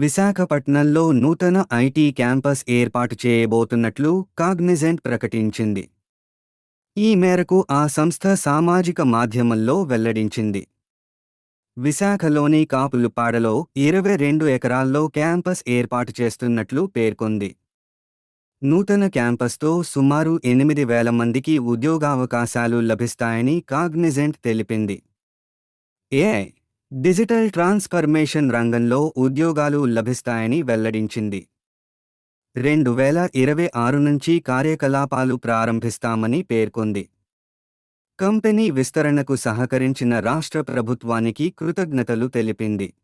విశాఖపట్నంలో నూతన IT campus ఏర్పాటు చేయబోతున్నట్లు కాగ్నిజెంట్ ప్రకటించింది. ఈ మేరకు ఆ సంస్థ సామాజిక మాధ్యమంలో వెల్లడించింది. విశాఖలోని కాపులుపాడలో ఇరవై రెండు ఎకరాల్లో క్యాంపస్ ఏర్పాటు చేస్తున్నట్లు పేర్కొంది. నూతన క్యాంపస్తో సుమారు ఎనిమిది వేల మందికి ఉద్యోగావకాశాలు లభిస్తాయని కాగ్నిజెంట్ తెలిపింది. ఏఐ డిజిటల్ ట్రాన్స్ఫర్మేషన్ రంగంలో ఉద్యోగాలు లభిస్తాయని వెల్లడించింది. రెండు వేల ఇరవై ఆరు నుంచి కార్యకలాపాలు ప్రారంభిస్తామని పేర్కొంది. కంపెనీ విస్తరణకు సహకరించిన రాష్ట్ర ప్రభుత్వానికి కృతజ్ఞతలు తెలిపింది.